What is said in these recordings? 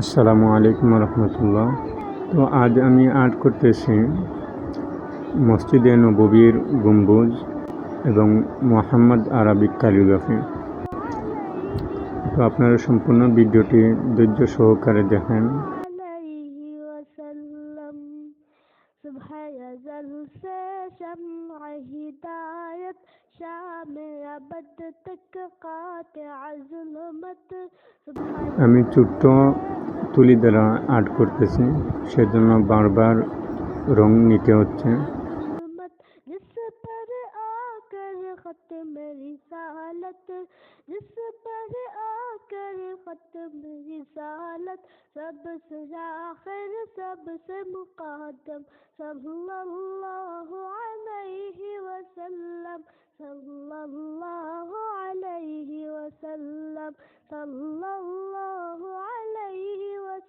আসসালামু আলাইকুম রহমতুল্লাহ। তো আজ আমি আর্ট করতেছি মসজিদে নবীর গম্বুজ এবং মোহাম্মদ আরবিক কালিগ্রাফি। তো আপনারা সম্পূর্ণ ভিডিওটি ধৈর্য সহকারে দেখেন। আমি ছোট্ট তুলি দ্বারা আর্ট করতেছি সেজন্য বারবার রং নিতে হচ্ছে जिस पर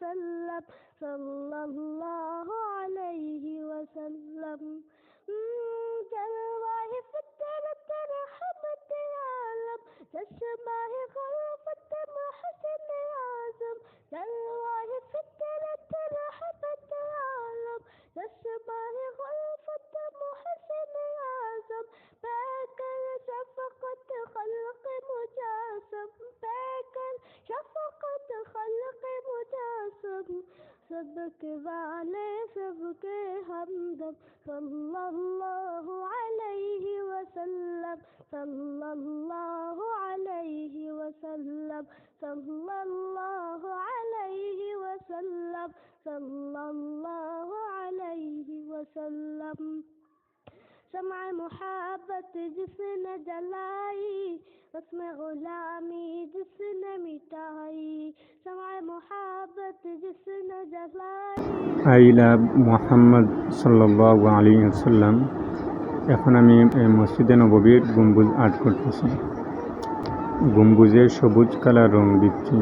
وسلم صلی اللہ سبك وعلي سبك حمدك صلى الله عليه وسلم. صلى الله عليه وسلم. صلى الله عليه وسلم. صلى الله عليه وسلم. سمع محبة جسن جلائي. واسم غلامي جسن متائي আই লাভ মোহাম্মদ সাল্লাহ আলী সাল্লাম এখন আমি মসজিদে নববীর গম্বুজ আর্ট করতেছি। গম্বুজে সবুজ কালার রং দিচ্ছি।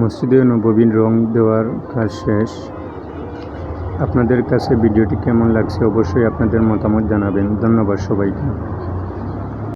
মসজিদে নববীর রং দেওয়ার কাজ শেষ। আপনাদের কাছে ভিডিওটি কেমন লাগছে অবশ্যই আপনাদের মতামত জানাবেন। ধন্যবাদ সবাইকে।